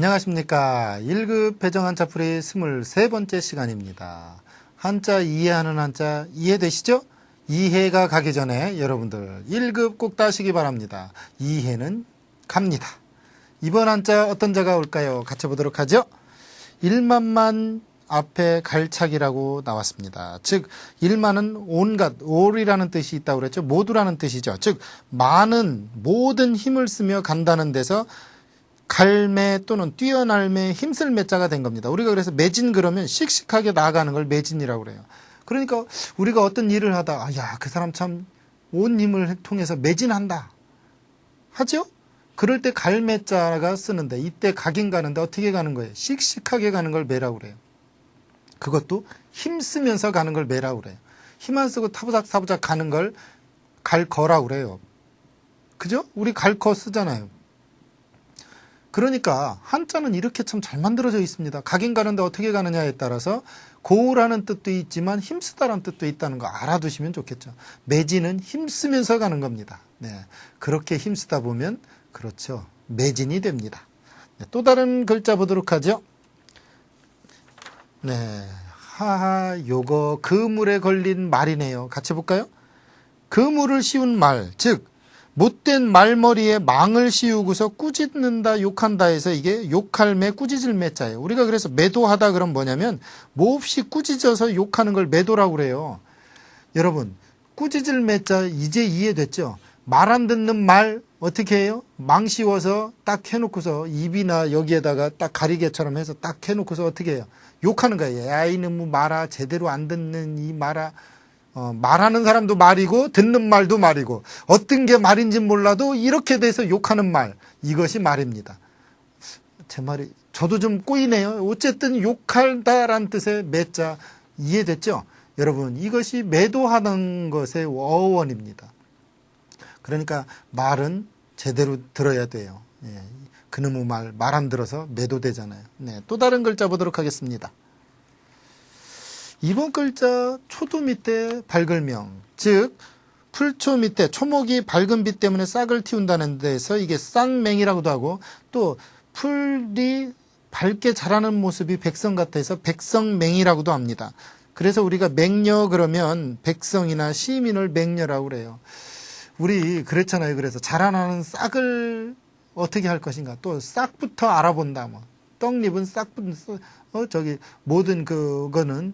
안녕하십니까. 1급 배정 한자풀이 23번째 시간입니다. 한자 이해하는 한자 이해되시죠? 이해가 가기 전에 여러분들 1급 꼭 따시기 바랍니다. 이해는 갑니다. 이번 한자 어떤 자가 올까요? 같이 보도록 하죠. 1만만 앞에 갈착이라고 나왔습니다. 즉, 1만은 온갖, 올이라는 뜻이 있다고 그랬죠. 모두라는 뜻이죠. 즉, 많은, 모든 힘을 쓰며 간다는 데서 갈매 또는 뛰어날매 힘쓸 매자가 된 겁니다. 우리가 그래서 매진 그러면 씩씩하게 나아가는 걸 매진이라고 그래요. 그러니까 우리가 어떤 일을 하다 아, 야, 그 사람 참 온 힘을 통해서 매진한다. 하죠? 그럴 때 갈매자가 쓰는데 이때 가긴 가는데 어떻게 가는 거예요? 씩씩하게 가는 걸 매라고 그래요. 그것도 힘 쓰면서 가는 걸 매라고 그래요. 힘 안 쓰고 타부작 타부작 가는 걸 갈 거라고 그래요. 그죠? 우리 갈 거 쓰잖아요. 그러니까 한자는 이렇게 참 잘 만들어져 있습니다. 가긴 가는데 어떻게 가느냐에 따라서 고우라는 뜻도 있지만 힘쓰다라는 뜻도 있다는 거 알아두시면 좋겠죠. 매진은 힘쓰면서 가는 겁니다. 네. 그렇게 힘쓰다 보면 그렇죠. 매진이 됩니다. 네, 또 다른 글자 보도록 하죠. 네. 하하, 요거 그물에 걸린 말이네요. 같이 볼까요? 그물을 씌운 말, 즉 못된 말머리에 망을 씌우고서 꾸짖는다, 욕한다 해서 이게 욕할 매, 꾸짖을 매 자예요. 우리가 그래서 매도하다 그럼 뭐냐면 몹시 꾸짖어서 욕하는 걸 매도라고 그래요. 여러분, 꾸짖을 매 자 이제 이해됐죠? 말 안 듣는 말 어떻게 해요? 망 씌워서 딱 해놓고서 입이나 여기에다가 딱 가리개처럼 해서 딱 해놓고서 어떻게 해요? 욕하는 거예요. 야, 이놈 말아, 제대로 안 듣는 이 말아. 어, 말하는 사람도 말이고 듣는 말도 말이고 어떤 게 말인지 몰라도 이렇게 돼서 욕하는 말 이것이 말입니다. 제 말이 저도 좀 꼬이네요. 어쨌든 욕한다란 뜻의 매자 이해됐죠? 여러분 이것이 매도하는 것의 어원입니다. 그러니까 말은 제대로 들어야 돼요. 예, 그놈의 말 말 안 들어서 매도되잖아요. 네, 또 다른 글자 보도록 하겠습니다. 이번 글자 초도 밑에 밝을명, 즉 풀초 밑에 초목이 밝은 빛 때문에 싹을 틔운다는 데서 이게 쌍맹이라고도 하고 또 풀이 밝게 자라는 모습이 백성 같아서 백성맹이라고도 합니다. 그래서 우리가 맹녀 그러면 백성이나 시민을 맹녀라고 그래요. 우리 그랬잖아요. 그래서 자라나는 싹을 어떻게 할 것인가 또 싹부터 알아본다. 뭐 떡잎은 싹부터 어 저기 모든 그거는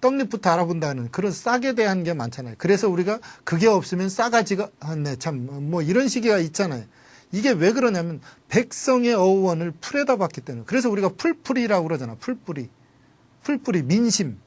떡잎부터 알아본다는 그런 싹에 대한 게 많잖아요. 그래서 우리가 그게 없으면 싸가지가 아, 네, 참 뭐 이런 시기가 있잖아요. 이게 왜 그러냐면 백성의 어원을 풀에다 봤기 때문에 그래서 우리가 풀뿌리라고 그러잖아. 풀뿌리. 풀뿌리 민심.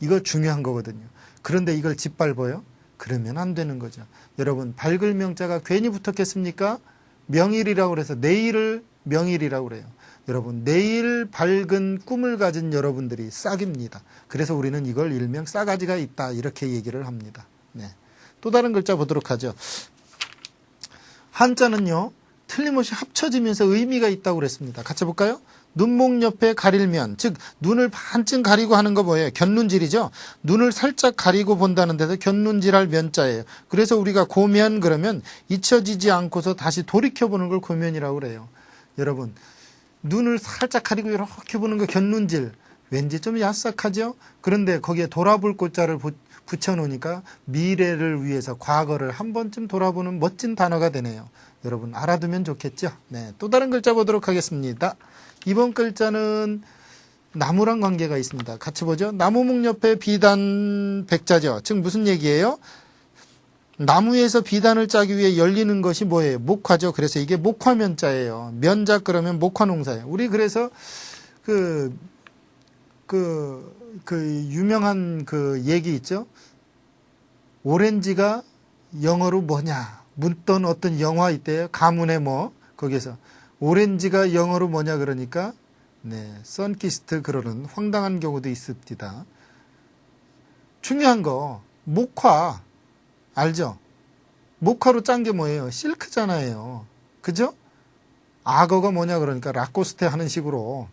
이거 중요한 거거든요. 그런데 이걸 짓밟아요? 그러면 안 되는 거죠. 여러분 밝을 명자가 괜히 붙었겠습니까? 명일이라고 그래서 내일을 명일이라고 그래요. 여러분 내일 밝은 꿈을 가진 여러분들이 싹입니다. 그래서 우리는 이걸 일명 싸가지가 있다 이렇게 얘기를 합니다. 네. 또 다른 글자 보도록 하죠. 한자는요 틀림없이 합쳐지면서 의미가 있다고 그랬습니다. 같이 볼까요? 눈목 옆에 가릴면, 즉 눈을 반쯤 가리고 하는 거 뭐예요? 견눈질이죠. 눈을 살짝 가리고 본다는 데서 견눈질할 면자예요. 그래서 우리가 고면 그러면 잊혀지지 않고서 다시 돌이켜 보는 걸 고면이라고 그래요. 여러분 눈을 살짝 가리고 이렇게 보는 거 견눈질. 왠지 좀 야싹하죠? 그런데 거기에 돌아볼 골자를 붙여놓으니까 미래를 위해서 과거를 한 번쯤 돌아보는 멋진 단어가 되네요. 여러분 알아두면 좋겠죠? 네, 또 다른 글자 보도록 하겠습니다. 이번 글자는 나무랑 관계가 있습니다. 같이 보죠. 나무목 옆에 비단 백자죠. 즉 무슨 얘기예요? 나무에서 비단을 짜기 위해 열리는 것이 뭐예요? 목화죠. 그래서 이게 목화면자예요. 면자 그러면 목화농사예요. 우리 그래서 그, 그, 그 유명한 그 얘기 있죠? 오렌지가 영어로 뭐냐? 묻던 어떤 영화 있대요. 가문의 뭐, 거기서. 오렌지가 영어로 뭐냐 그러니까, 네, 선키스트 그러는 황당한 경우도 있습니다. 중요한 거, 목화. 알죠? 목화로 짠 게 뭐예요? 실크잖아요. 그죠? 악어가 뭐냐 그러니까 라코스테 하는 식으로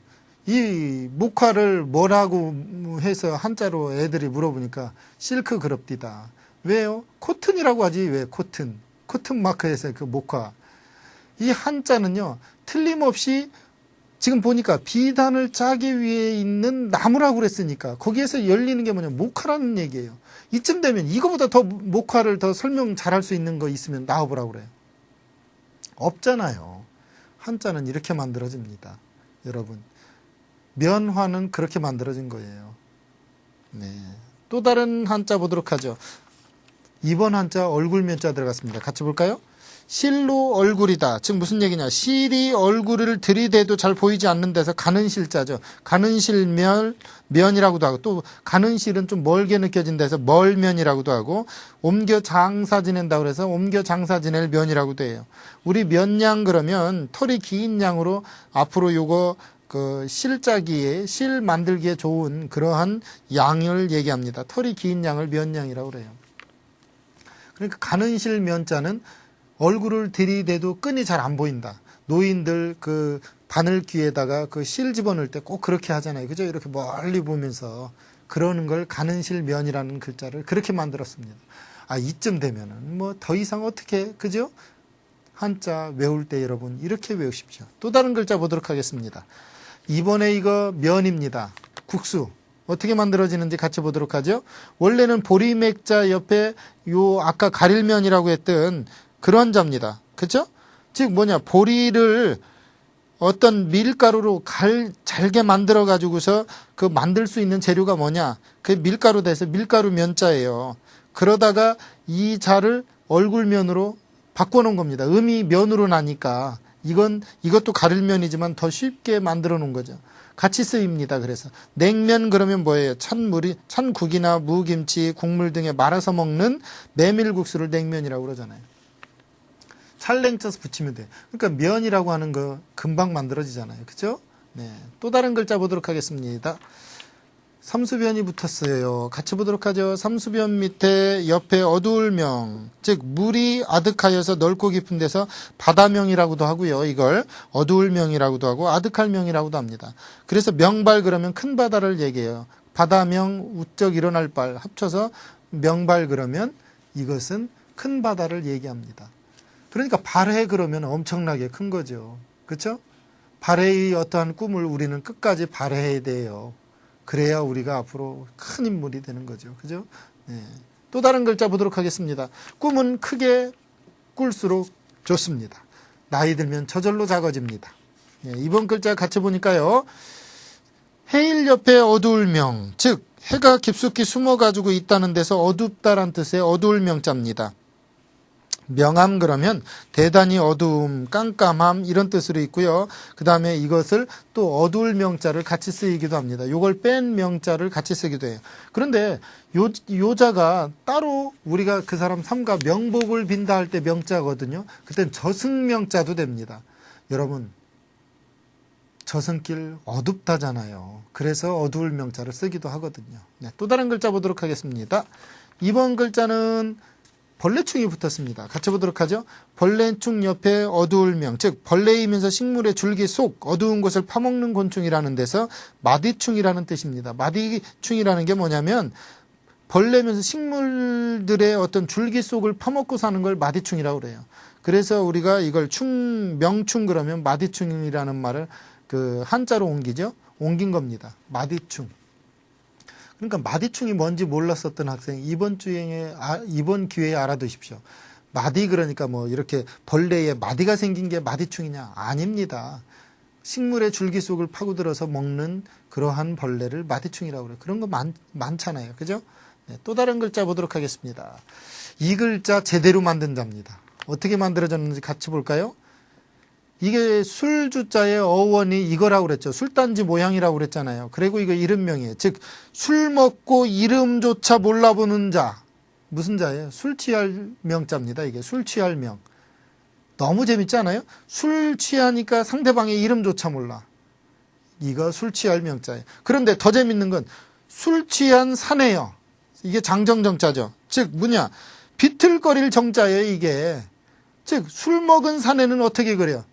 이 목화를 뭐라고 해서 한자로 애들이 물어보니까 실크 그럽디다. 왜요? 코튼이라고 하지 왜 코튼? 코튼 마크에서 그 목화. 이 한자는요 틀림없이 지금 보니까 비단을 짜기 위해 있는 나무라고 그랬으니까 거기에서 열리는 게 뭐냐 목화라는 얘기예요. 이쯤 되면 이거보다 더 목화를 더 설명 잘할 수 있는 거 있으면 나와보라고 그래요. 없잖아요. 한자는 이렇게 만들어집니다. 여러분. 면화는 그렇게 만들어진 거예요. 네. 또 다른 한자 보도록 하죠. 이번 한자 얼굴 면자 들어갔습니다. 같이 볼까요? 실로 얼굴이다. 즉 무슨 얘기냐? 실이 얼굴을 들이대도 잘 보이지 않는 데서 가는 실자죠. 가는 실면 면이라고도 하고 또 가는 실은 좀 멀게 느껴진 데서 멀면이라고도 하고 옮겨 장사 지낸다 그래서 옮겨 장사 지낼 면이라고도 해요. 우리 면양 그러면 털이 긴 양으로 앞으로 요거 그 실짜기에 실 만들기에 좋은 그러한 양을 얘기합니다. 털이 긴 양을 면양이라고 그래요. 그러니까 가는 실 면자는 얼굴을 들이대도 끈이 잘 안 보인다. 노인들 그 바늘 귀에다가 그 실 집어넣을 때 꼭 그렇게 하잖아요. 그죠? 이렇게 멀리 보면서 그러는 걸 가는 실 면이라는 글자를 그렇게 만들었습니다. 아, 이쯤 되면은 뭐 더 이상 어떻게, 그죠? 한자 외울 때 여러분 이렇게 외우십시오. 또 다른 글자 보도록 하겠습니다. 이번에 이거 면입니다. 국수. 어떻게 만들어지는지 같이 보도록 하죠. 원래는 보리맥자 옆에 요 아까 가릴면이라고 했던 그런 자입니다. 그죠? 즉 뭐냐 보리를 어떤 밀가루로 갈 잘게 만들어 가지고서 그 만들 수 있는 재료가 뭐냐 그 밀가루 돼서 밀가루 면자예요. 그러다가 이 자를 얼굴면으로 바꿔놓은 겁니다. 음이 면으로 나니까 이건 이것도 가릴 면이지만 더 쉽게 만들어 놓은 거죠. 같이 쓰입니다. 그래서 냉면 그러면 뭐예요? 찬물이 찬국이나 무김치, 국물 등에 말아서 먹는 메밀국수를 냉면이라고 그러잖아요. 찰랭쳐서 붙이면 돼요. 그러니까 면이라고 하는 거 금방 만들어지잖아요. 그죠? 네. 또 다른 글자 보도록 하겠습니다. 삼수변이 붙었어요. 같이 보도록 하죠. 삼수변 밑에 옆에 어두울 명, 즉 물이 아득하여서 넓고 깊은 데서 바다명이라고도 하고요. 이걸 어두울 명이라고도 하고 아득할 명이라고도 합니다. 그래서 명발 그러면 큰 바다를 얘기해요. 바다명 우쩍 일어날 발 합쳐서 명발 그러면 이것은 큰 바다를 얘기합니다. 그러니까 발해 그러면 엄청나게 큰 거죠. 그렇죠? 발해의 어떠한 꿈을 우리는 끝까지 발해야 돼요. 그래야 우리가 앞으로 큰 인물이 되는 거죠. 그죠? 네. 또 다른 글자 보도록 하겠습니다. 꿈은 크게 꿀수록 좋습니다. 나이 들면 저절로 작아집니다. 네, 이번 글자 같이 보니까요. 해일 옆에 어두울 명, 즉 해가 깊숙이 숨어가지고 있다는 데서 어둡다란 뜻의 어두울 명자입니다. 명암 그러면 대단히 어두움, 깜깜함 이런 뜻으로 있고요. 그 다음에 이것을 또 어두울 명자를 같이 쓰이기도 합니다. 요걸 뺀 명자를 같이 쓰기도 해요. 그런데 요, 요자가 따로 우리가 그 사람 삼가 명복을 빈다 할 때 명자거든요. 그땐 저승명자도 됩니다. 여러분, 저승길 어둡다잖아요. 그래서 어두울 명자를 쓰기도 하거든요. 네, 또 다른 글자 보도록 하겠습니다. 이번 글자는 벌레충이 붙었습니다. 같이 보도록 하죠. 벌레충 옆에 어두울 명, 즉 벌레이면서 식물의 줄기 속 어두운 곳을 파먹는 곤충이라는 데서 마디충이라는 뜻입니다. 마디충이라는 게 뭐냐면 벌레면서 식물들의 어떤 줄기 속을 파먹고 사는 걸 마디충이라고 그래요. 그래서 우리가 이걸 충 명충 그러면 마디충이라는 말을 그 한자로 옮기죠. 옮긴 겁니다. 마디충. 그러니까 마디충이 뭔지 몰랐었던 학생 이번 주에 아, 이번 기회에 알아두십시오. 마디 그러니까 뭐 이렇게 벌레에 마디가 생긴 게 마디충이냐? 아닙니다. 식물의 줄기 속을 파고들어서 먹는 그러한 벌레를 마디충이라고 그래요. 그런 거 많, 많잖아요. 그죠? 네, 또 다른 글자 보도록 하겠습니다. 이 글자 제대로 만든 자입니다. 어떻게 만들어졌는지 같이 볼까요? 이게 술주자의 어원이 이거라고 그랬죠. 술단지 모양이라고 그랬잖아요. 그리고 이거 이름명이에요. 즉, 술 먹고 이름조차 몰라보는 자. 무슨 자예요? 술 취할 명자입니다. 이게 술 취할 명. 너무 재밌지 않아요? 술 취하니까 상대방의 이름조차 몰라. 이거 술 취할 명자예요. 그런데 더 재밌는 건 술 취한 사내요. 이게 장정정자죠. 즉, 뭐냐. 비틀거릴 정자예요, 이게. 즉, 술 먹은 사내는 어떻게 그래요?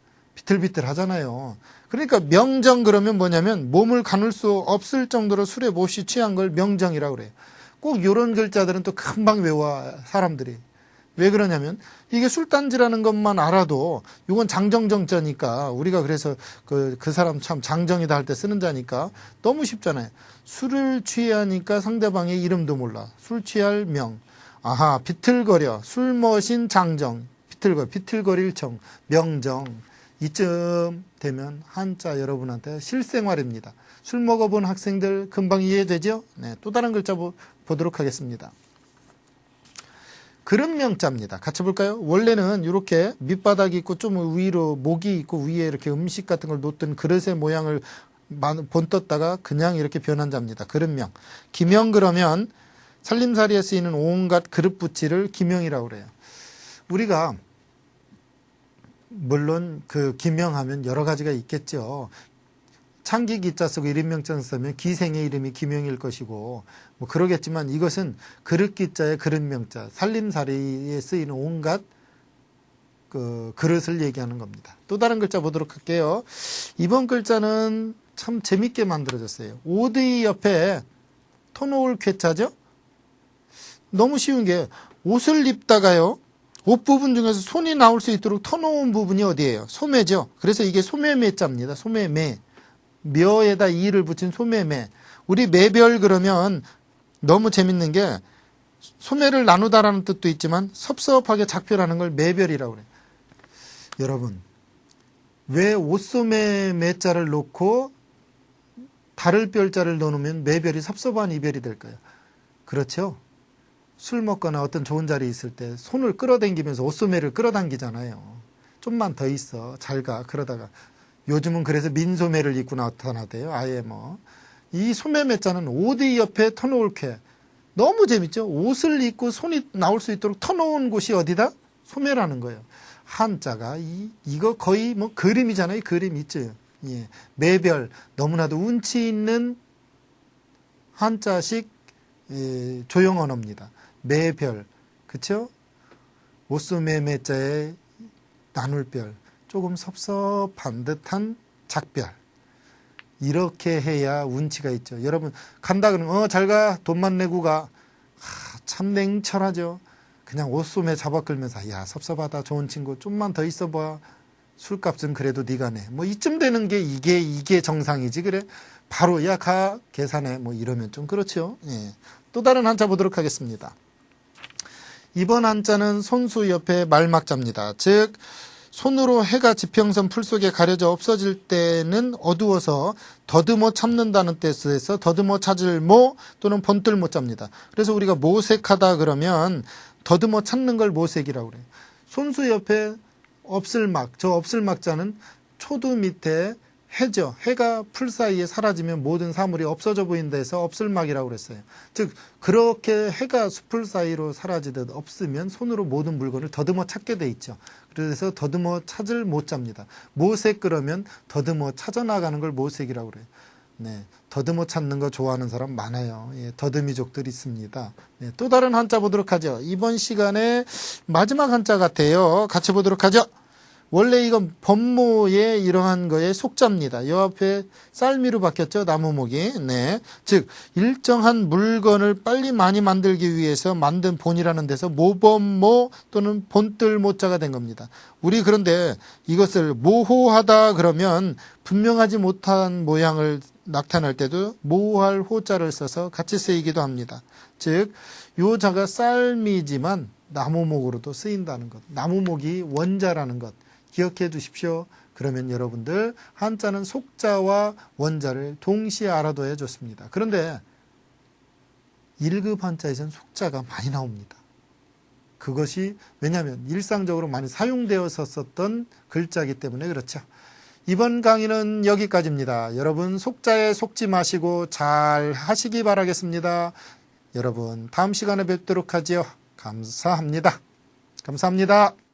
비틀비틀 하잖아요. 그러니까 명정 그러면 뭐냐면 몸을 가눌 수 없을 정도로 술에 몹시 취한 걸 명정이라고 그래요. 꼭 이런 글자들은 또 금방 외워 사람들이. 왜 그러냐면 이게 술단지라는 것만 알아도 이건 장정정자니까 우리가 그래서 그, 그 사람 참 장정이다 할 때 쓰는 자니까 너무 쉽잖아요. 술을 취하니까 상대방의 이름도 몰라. 술 취할 명. 아하, 비틀거려. 술 머신 장정. 비틀거, 비틀거릴 정. 명정. 이쯤 되면 한자 여러분한테 실생활입니다. 술 먹어본 학생들 금방 이해되죠? 네, 또 다른 글자 보, 보도록 하겠습니다. 그릇명자입니다. 같이 볼까요? 원래는 이렇게 밑바닥이 있고 좀 위로 목이 있고 위에 이렇게 음식 같은 걸 놓던 그릇의 모양을 본떴다가 그냥 이렇게 변한 자입니다. 그릇명. 기명 그러면 살림살이에 쓰이는 온갖 그릇 부치를 기명이라고 그래요. 우리가 물론 그 기명하면 여러 가지가 있겠죠. 창기 기자 쓰고 이름명자 쓰면 기생의 이름이 기명일 것이고 뭐 그러겠지만 이것은 그릇 기자의 그릇명자 살림살이에 쓰이는 온갖 그 그릇을 얘기하는 겁니다. 또 다른 글자 보도록 할게요. 이번 글자는 참 재밌게 만들어졌어요. 오드이 옆에 터놓을 쾌차죠? 너무 쉬운 게 옷을 입다가요. 옷 부분 중에서 손이 나올 수 있도록 터놓은 부분이 어디예요? 소매죠. 그래서 이게 소매매자입니다. 소매매. 묘에다 이를 붙인 소매매. 우리 매별 그러면 너무 재밌는 게 소매를 나누다라는 뜻도 있지만 섭섭하게 작별하는 걸 매별이라고 그래요. 여러분, 왜 옷소매 매자를 놓고 달을 별자를 넣으면 매별이 섭섭한 이별이 될까요? 그렇죠? 술 먹거나 어떤 좋은 자리에 있을 때 손을 끌어당기면서 옷소매를 끌어당기잖아요. 좀만 더 있어. 잘 가. 그러다가 요즘은 그래서 민소매를 입고 나타나대요. 아예 뭐. 이 소매 매자는 오디 옆에 터놓을 쾌. 너무 재밌죠? 옷을 입고 손이 나올 수 있도록 터놓은 곳이 어디다? 소매라는 거예요. 한자가 이, 이거 거의 뭐 그림이잖아요. 그림 있죠. 예. 매별. 너무나도 운치 있는 한자식 예, 조형 언어입니다. 매별. 그쵸? 옷소매 매자에 나눌별. 조금 섭섭한 듯한 작별. 이렇게 해야 운치가 있죠. 여러분, 간다 그러면, 어, 잘 가. 돈만 내고 가. 하, 참 냉철하죠. 그냥 옷소매 잡아 끌면서, 야, 섭섭하다. 좋은 친구. 좀만 더 있어 봐. 술값은 그래도 네가 내. 뭐 이쯤 되는 게 이게, 이게 정상이지. 그래. 바로, 야, 가. 계산해. 뭐 이러면 좀 그렇죠. 예. 또 다른 한자 보도록 하겠습니다. 이번 한자는 손수 옆에 말막자입니다. 즉, 손으로 해가 지평선 풀 속에 가려져 없어질 때는 어두워서 더듬어 참는다는 뜻에서 더듬어 찾을 모 또는 본뜰 모자입니다. 그래서 우리가 모색하다 그러면 더듬어 찾는 걸 모색이라고 그래요. 손수 옆에 없을 막, 저 없을 막자는 초두 밑에 해죠. 해가 풀 사이에 사라지면 모든 사물이 없어져 보인다 해서 없을막이라고 그랬어요. 즉 그렇게 해가 숲풀 사이로 사라지듯 없으면 손으로 모든 물건을 더듬어 찾게 돼 있죠. 그래서 더듬어 찾을 못 잡니다. 모색 그러면 더듬어 찾아 나가는 걸 모색이라고 그래요. 네, 더듬어 찾는 거 좋아하는 사람 많아요. 예, 더듬이족들 있습니다. 네, 또 다른 한자 보도록 하죠. 이번 시간에 마지막 한자 같아요. 같이 보도록 하죠. 원래 이건 법모의 이러한 거의 속자입니다. 요 앞에 쌀미로 바뀌었죠. 나무목이. 네. 즉, 일정한 물건을 빨리 많이 만들기 위해서 만든 본이라는 데서 모범모 또는 본뜰 모자가 된 겁니다. 우리 그런데 이것을 모호하다 그러면 분명하지 못한 모양을 나타낼 때도 모호할 호자를 써서 같이 쓰이기도 합니다. 즉, 요 자가 쌀미지만 나무목으로도 쓰인다는 것. 나무목이 원자라는 것. 기억해 두십시오. 그러면 여러분들 한자는 속자와 원자를 동시에 알아둬야 좋습니다. 그런데 1급 한자에서는 속자가 많이 나옵니다. 그것이 왜냐하면 일상적으로 많이 사용되었었던 글자이기 때문에 그렇죠. 이번 강의는 여기까지입니다. 여러분 속자에 속지 마시고 잘 하시기 바라겠습니다. 여러분 다음 시간에 뵙도록 하지요. 감사합니다. 감사합니다.